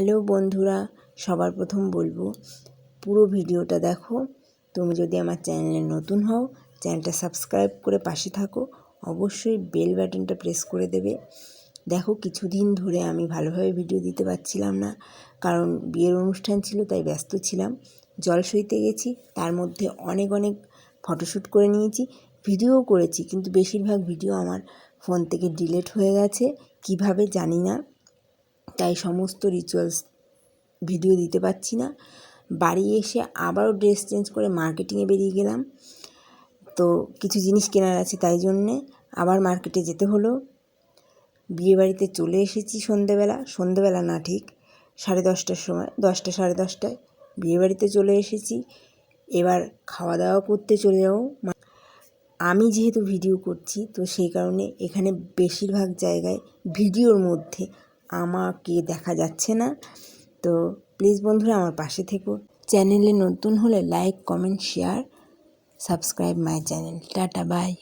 Hello বন্ধুরা, সবার প্রথম বলব, পুরো ভিডিওটা দেখো। তুমি যদি আমার চ্যানেলে নতুন হও, চ্যানেলটা সাবস্ক্রাইব করে পাশে থাকো, অবশ্যই বেল বাটনটা প্রেস করে দেবে। দেখো, কিছুদিন ধরে আমি ভালোভাবে ভিডিও দিতে পারছিলাম না, কারণ বিয়ের অনুষ্ঠান ছিল, তাই ব্যস্ত ছিলাম। জল সইতে গেছি, তার মধ্যে অনেক অনেক ফটোশ্যুট করে নিয়েছি ভিডিও করেছি, কিন্তু বেশিরভাগ ভিডিও আমার ফোন থেকে ডিলেট হয়ে গেছে, কীভাবে জানি না। তাই সমস্ত রিচুয়ালস ভিডিও দিতে পারছি না। বাড়ি এসে আবারও ড্রেস চেঞ্জ করে মার্কেটিংয়ে বেরিয়ে গেলাম। তো কিছু জিনিস কেনার আছে তাই জন্যে আবার মার্কেটে যেতে হলো। বিয়েবাড়িতে চলে এসেছি সন্ধেবেলা। সন্ধেবেলা না ঠিক সাড়ে দশটার সময়, দশটা সাড়ে দশটায় বিয়েবাড়িতে চলে এসেছি। এবার খাওয়া দাওয়া করতে চলে যাব। আমি যেহেতু ভিডিও করছি, তো সেই কারণে এখানে বেশিরভাগ জায়গায় ভিডিওর মধ্যে আমাকে দেখা যাচ্ছে না। তো প্লিজ বন্ধুরা আমার পাশে থেকো। চ্যানেলে নতুন হলে like comment share subscribe my channel tata bye